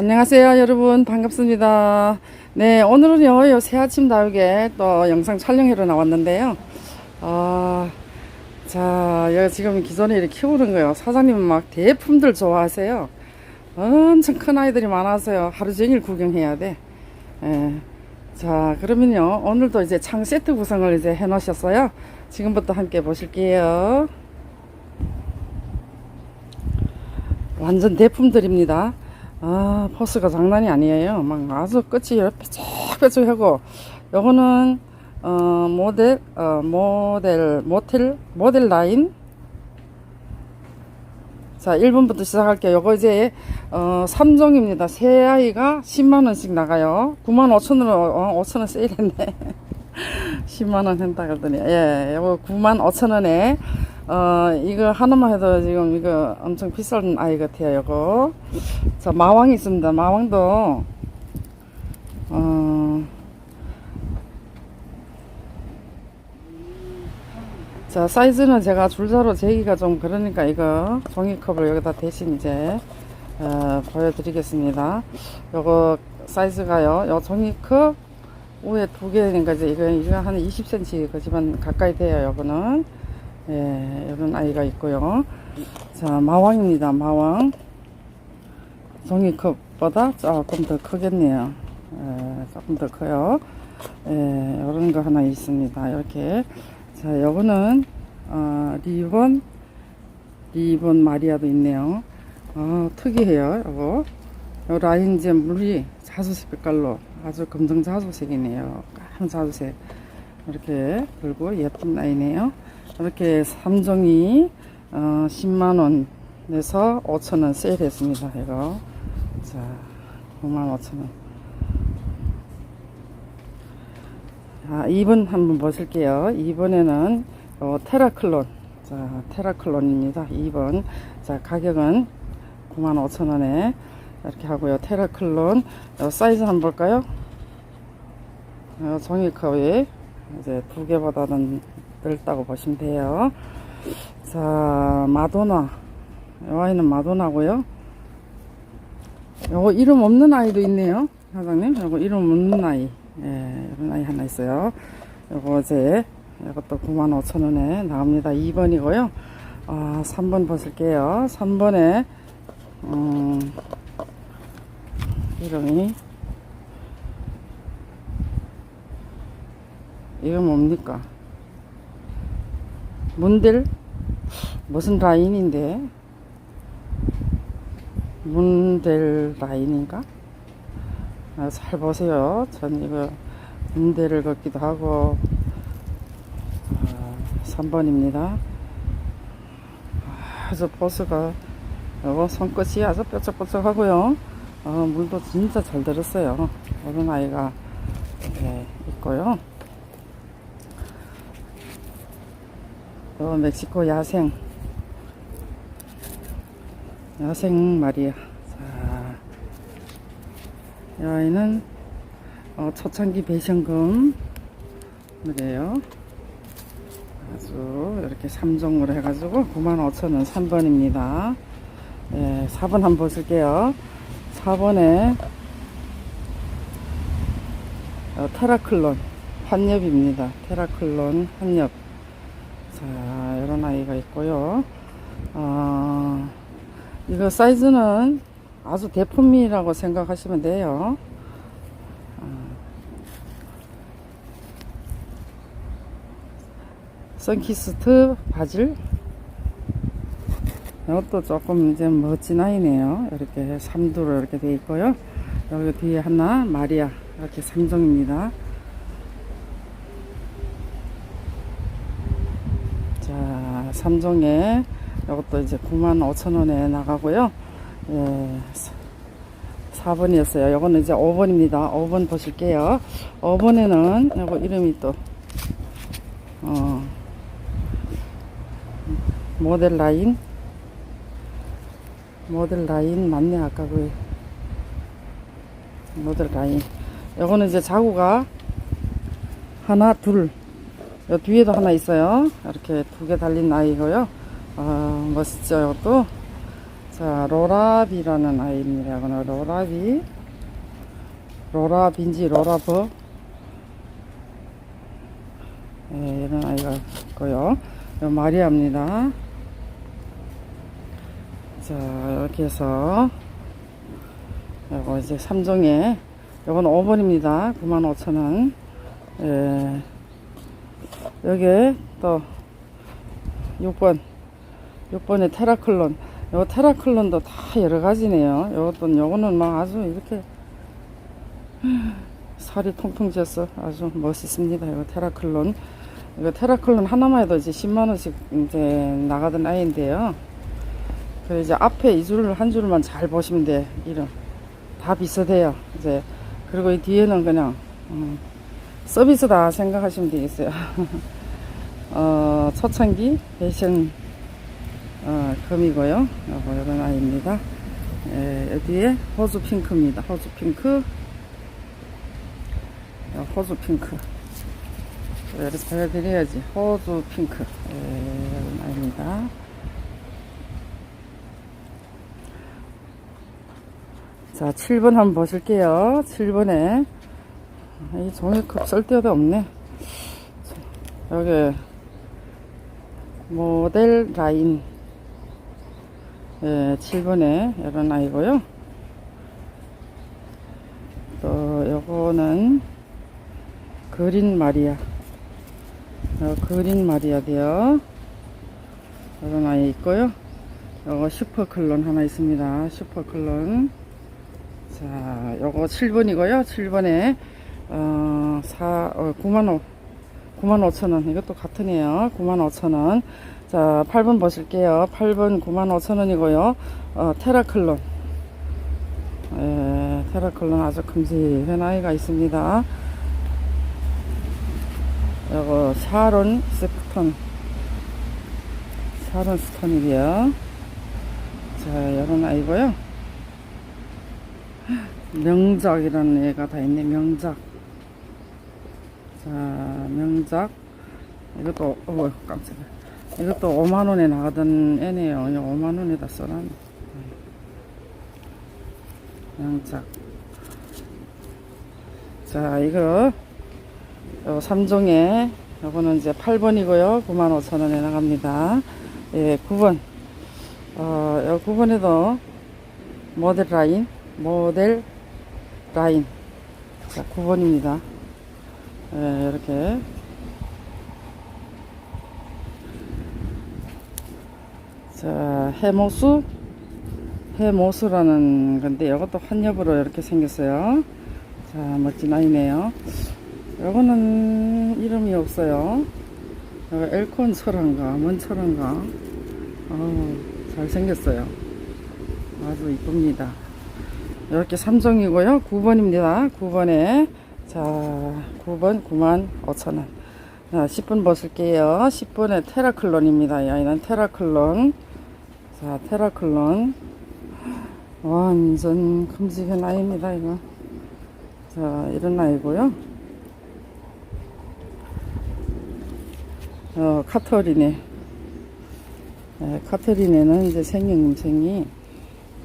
안녕하세요 여러분. 반갑습니다. 네 오늘은요 요 새아침 다육에 또 영상 촬영하러 나왔는데요. 아, 자 여기 지금 기존에 이렇게 키우는 거요. 사장님은 막 대품들 좋아하세요. 엄청 큰 아이들이 많아서요. 하루 종일 구경해야 돼. 예. 자 그러면요. 오늘도 이제 창 세트 구성을 이제 해 놓으셨어요. 지금부터 함께 보실게요. 완전 대품들입니다. 아, 포스가 장난이 아니에요. 막 아주 끝이 뾰족뾰족하고, 요거는, 어, 모델, 어, 모델, 모텔, 모델 라인. 자, 1번부터 시작할게요. 요거 이제, 어, 3종입니다. 세 아이가 10만원씩 나가요. 9만 5천원으로, 어, 5천원 세일했네. 10만원 한다 그러더니, 예, 요거 9만 5천원에, 어, 이거 하나만 해도 지금 이거 엄청 비싼 아이 같아요, 요거. 자, 마왕이 있습니다. 마왕도, 어, 자, 사이즈는 제가 줄자로 재기가 좀 그러니까 이거 종이컵을 여기다 대신 이제, 어, 보여드리겠습니다. 요거 사이즈가요, 요 종이컵 위에 두 개니까 이제 이거, 이거 한 20cm 그지만 가까이 돼요, 요거는. 예, 이런 아이가 있고요. 자, 마왕입니다. 마왕. 종이컵보다 조금 더 크겠네요. 예, 조금 더 커요. 예, 이런 거 하나 있습니다. 이렇게. 자, 요거는, 어, 리본, 리본 마리아도 있네요. 어, 특이해요. 요거. 요 라인 이제 물이 자주색 빛깔로 아주 검정 자주색이네요. 까만 자주색. 이렇게 그리고 예쁜 라인이에요. 이렇게 3종이 어, 10만원 내서 5천원 세일했습니다. 이거. 자, 5만 5천원. 자, 2번 한번 보실게요. 2번에는 어, 테라클론. 자, 테라클론입니다. 2번. 자, 가격은 9만 5천원에 이렇게 하고요. 테라클론. 어, 사이즈 한번 볼까요? 어, 종이컵이 이제 두 개보다는 넓다고 보시면 돼요. 자, 마도나. 이 아이는 마도나고요. 요거 이름 없는 아이도 있네요. 사장님. 요거 이름 없는 아이. 예, 이런 아이 하나 있어요. 요거 이제, 이것도 95,000원에 나옵니다. 2번이고요. 아, 3번 보실게요. 3번에, 음, 이름이, 이거 뭡니까? 문들 무슨 라인인데 문델 라인인가? 아, 잘 보세요. 전 이거 문대를 걷기도 하고 아, 3번입니다. 아주 보스가 요거 손끝이 아주 뾰족뾰족하고요. 어, 물도 진짜 잘 들었어요. 이런 아이가 이렇게 있고요. 또 멕시코 야생. 야생 마리아. 자, 이 아이는 어, 초창기 배션금. 이래요. 아주 이렇게 3종으로 해가지고 95,000원 3번입니다. 예, 4번 한번 보실게요. 4번에 어, 테라클론 한엽입니다. 테라클론 한엽 자, 이런 아이가 있고요. 어, 이거 사이즈는 아주 대품이라고 생각하시면 돼요. 어, 선키스트 바질. 이것도 조금 이제 멋진 아이네요. 이렇게 삼두로 이렇게 되어 있고요. 여기 뒤에 하나 마리아 이렇게 3종입니다. 자, 3종에 이것도 이제 9만 5천 원에 나가고요. 예, 4번이었어요. 요거는 이제 5번입니다. 5번 보실게요. 5번에는 요거 이름이 또, 어, 모델 라인. 모델 라인 맞네, 아까 그, 모델 라인. 요거는 이제 자구가 하나, 둘, 요 뒤에도 하나 있어요. 이렇게 두 개 달린 아이고요. 아, 멋있죠, 이것도. 자, 로라비라는 아이입니다. 로라비. 로라빈지 로라버. 예, 이런 아이가 있고요. 요 마리아입니다. 자, 이렇게 해서 요거 이제 3종에 요건 5번입니다. 95,000원. 예. 여기에 또 6번. 6번에 테라클론. 요 테라클론도 다 여러 가지네요. 요것도 요거는 막 아주 이렇게 살이 통통 졌어. 아주 멋있습니다. 이거 테라클론. 이거 테라클론 하나만 해도 이제 10만원씩 이제 나가던 아이인데요. 그 이제 앞에 이 줄을 한 줄만 잘 보시면 돼. 이름. 다 비슷해요. 이제. 그리고 이 뒤에는 그냥, 음, 서비스다 생각하시면 되겠어요. 어, 초창기 패션, 어, 금이고요. 요거 이런 아이입니다. 예, 여기에 호주 핑크입니다. 호주 핑크. 어, 호주 핑크. 이렇게 보여드려야지. 호주 핑크. 예, 이런 아이입니다. 자, 7번 한번 보실게요. 7번에. 이 종이컵 쓸 데도 없네. 자, 여기, 모델 라인. 예, 7번에 이런 아이고요. 또, 요거는, 그린 마리아. 어, 그린 마리아 돼요. 이런 아이 있고요. 요거 슈퍼 클론 하나 있습니다. 슈퍼 클론. 자, 요거 7번이고요. 7번에, 어, 4, 어, 9만 5, 9만 5천 원. 이것도 같으네요. 9만 5천 원. 자, 8번 보실게요. 8번 9만 5천 원이고요. 어, 테라클론. 예, 테라클론 아주 큼직한 아이가 있습니다. 요거 샤론 스톤. 샤론 스톤이고요. 자, 요런 아이고요. 명작이라는 애가 다 있네 명작 자 명작. 이것도 어 깜짝이야. 이것도 5만원에 나가던 애네요. 이거 5만원에다 써놨네. 명작. 자 이거 요 3종에 요거는 이제 8번이고요. 95,000원에 나갑니다. 예 9번. 어, 요 9번에도 모델 라인 모델 라인. 자 9번입니다 예, 이렇게. 자 해모수? 해모수라는 건데 이것도 한엽으로 이렇게 생겼어요. 자 멋진 아이네요. 요거는 이름이 없어요. 엘콘 철한가 어우 잘생겼어요. 아주 이쁩니다. 이렇게 3종이고요. 9번입니다. 9번에 자 9번 9만 5천원 자 10번 보실게요. 10번에 테라클론입니다. 이 아이는 테라클론 자 테라클론 완전 큼직한 아이입니다. 이거 자 이런 아이고요. 어 카터리네 네, 카터리네는 이제 생김생이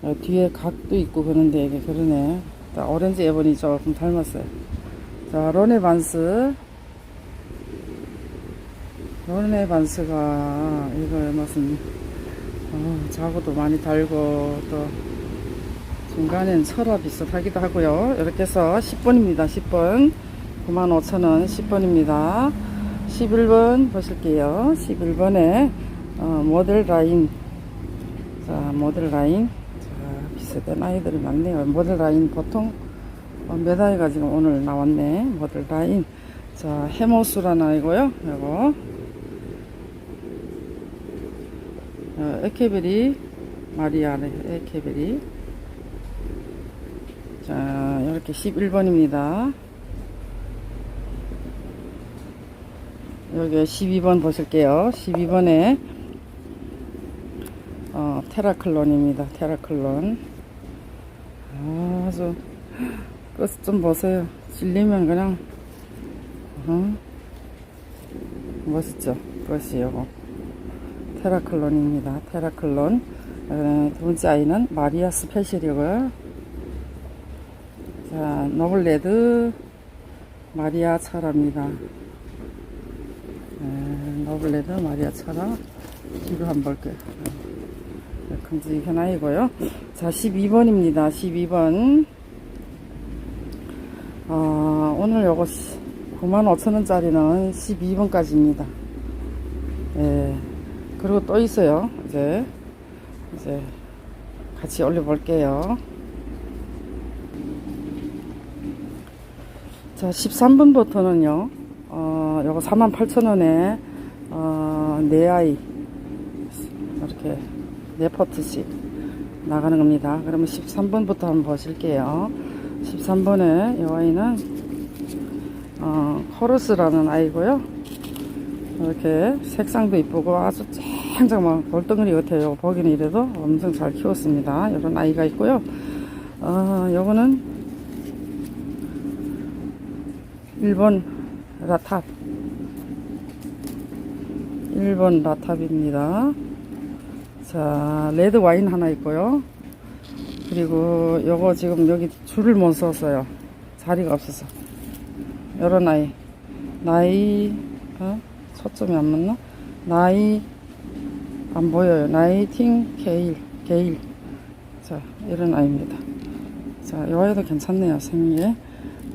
어, 뒤에 각도 있고 그런데 이게 그러네. 자, 오렌지 에버니 조금 닮았어요. 자, 로네 반스. 로네 반스가 이거 무슨 어, 자고도 많이 달고 또 중간엔 철화 비슷하기도 하고요. 이렇게 해서 10번입니다. 10번. 95,000원 10번입니다. 11번 보실게요. 11번에 어, 모델 라인. 자, 모델 라인. 비슷한 아이들이 많네요. 모델 라인 보통 어, 몇 아이가 지금 오늘 나왔네. 모델 라인. 자, 해모수라는 아이고요. 요거. 어, 에케베리 마리아네. 에케베리. 자, 이렇게 11번입니다. 여기 12번 보실게요. 12번에 어, 테라클론입니다. 테라클론. 아주 끝좀 보세요. 질리면 그냥 어? 멋있죠. 끝이 요거 테라클론입니다. 테라클론 어, 두 번째 아이는 마리아 스페셜이고요. 자, 노블레드 마리아 차라입니다. 네, 노블레드 마리아 차라 뒤로 한번 볼게요. 네, 큼직한 아이고요. 자, 12번입니다. 12번. 어, 오늘 요거 95,000원짜리는 12번까지입니다. 예. 그리고 또 있어요. 이제, 이제, 같이 올려볼게요. 자, 13번부터는요, 어, 요거 48,000원에, 어, 네 아이, 이렇게, 네 포트씩 나가는 겁니다. 그러면 13번부터 한번 보실게요. 13번에 이 아이는, 어, 코러스라는 아이고요. 이렇게 색상도 이쁘고 아주 쨍쨍 막 돌덩어리 같아요. 보기는 이래도 엄청 잘 키웠습니다. 이런 아이가 있고요. 어, 요거는 1번 라탑 1번 라탑입니다. 자, 레드 와인 하나 있고요. 그리고 요거 지금 여기 줄을 못 썼어요. 자리가 없어서. 요런 아이. 나이, 어? 초점이 안 맞나? 나이, 안 보여요. 나이팅 게일, 게일. 자, 이런 아이입니다. 자, 요 아이도 괜찮네요. 생기에.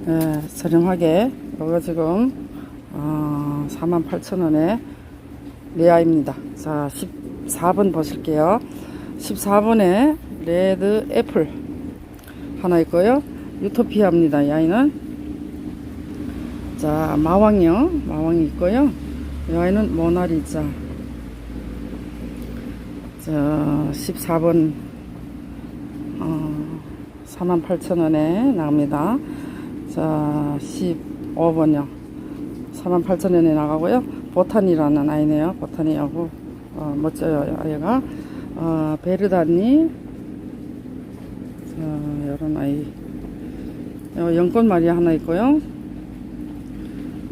예, 저렴하게. 요거 지금, 어, 48,000원에 레아입니다. 자, 14번 보실게요. 14번에 레드 애플 하나 있고요. 유토피아입니다. 이 아이는. 자, 마왕이요. 마왕이 있고요. 이 아이는 모나리자. 자, 14번, 어, 48,000원에 나갑니다. 자, 15번요. 48,000원에 나가고요. 보탄이라는 아이네요. 보탄이하고, 어, 멋져요, 아이가. 어, 베르다니. 자, 요런 아이. 요 연꽃 마리 하나 있고요.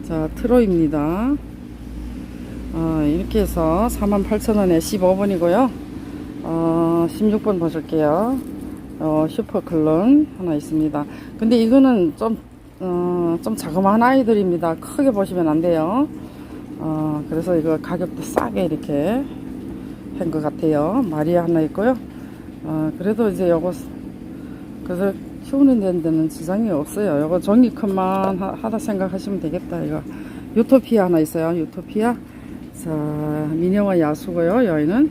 자, 트로입니다. 어, 이렇게 해서 48,000원에 15번이고요. 어, 16번 보실게요. 어, 슈퍼클론 하나 있습니다. 근데 이거는 좀, 어, 좀 자그마한 아이들입니다. 크게 보시면 안 돼요. 어, 그래서 이거 가격도 싸게 이렇게 한 것 같아요. 마리아 하나 있고요. 어, 그래도 이제 요거, 그래서 키우는 데는 지장이 없어요. 종이 컷만 하- 하다 생각하시면 되겠다. 이거 유토피아 하나 있어요. 유토피아. 자, 미녀와 야수고요. 여기는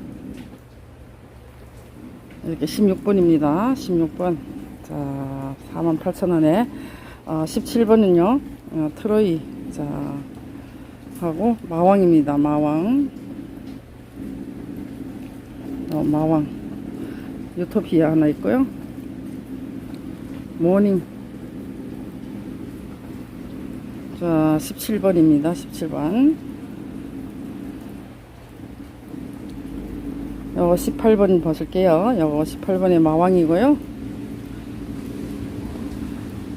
이렇게 16번입니다. 16번. 자, 48,000원에 어, 17번은요. 어, 트로이. 자, 하고 마왕입니다. 마왕. 어, 마왕. 유토피아 하나 있고요. 모닝. 자, 17번입니다. 17번. 요거 18번 보실게요. 요거 18번의 마왕이고요.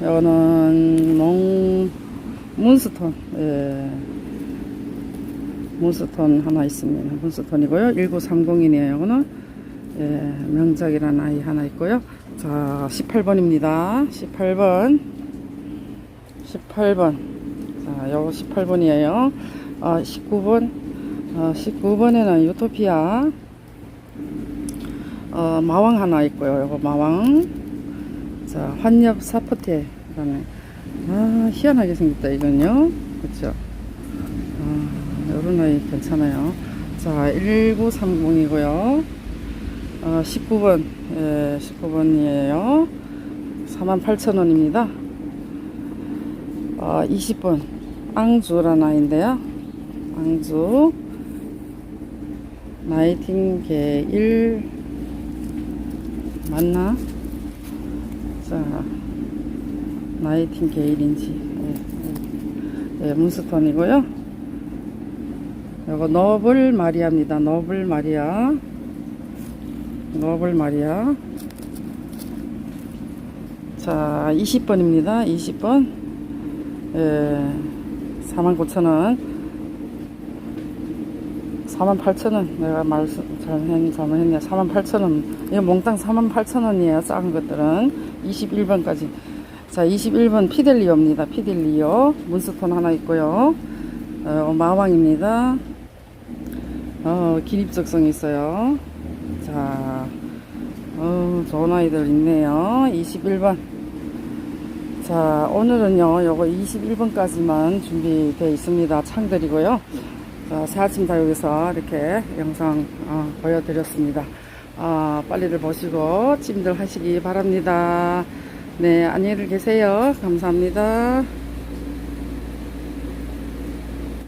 요거는 몽, 문스톤. 예. 문스톤 하나 있습니다. 문스톤이고요. 1930이네요. 요거는. 예, 명작이라는 아이 하나 있고요. 자, 18번입니다. 18번. 18번. 자, 요거 18번이에요. 어, 19번. 어, 19번에는 유토피아. 어, 마왕 하나 있고요. 요거 마왕. 자, 환엽 사포테라는. 아, 희한하게 생겼다, 이건요. 그쵸? 아, 요런 아이 괜찮아요. 자, 1930이고요. 어, 19번, 예, 19번이에요. 48,000원입니다. 어, 20번, 앙주라는 아이인데요. 앙주. 나이팅게일. 맞나? 자, 나이팅게일인지. 예, 예, 예, 문스톤이고요. 요거 너블 마리아입니다. 너블 마리아. 너블 마리아. 자, 20번입니다. 20번. 예, 49,000원. 48,000원. 내가 잘못했네. 48,000원. 이거 몽땅 48,000원이에요. 작은 것들은. 21번까지. 자, 21번 피델리오입니다. 피델리오. 문스톤 하나 있고요. 어, 마왕입니다. 어, 기립적성 있어요. 자, 어, 좋은 아이들 있네요. 21번. 자, 오늘은요, 요거 21번까지만 준비되어 있습니다. 창들이고요. 자, 새아침 다육에서 이렇게 영상 어, 보여드렸습니다. 아, 빨리들 보시고 찜들 하시기 바랍니다. 네, 안녕히 계세요. 감사합니다.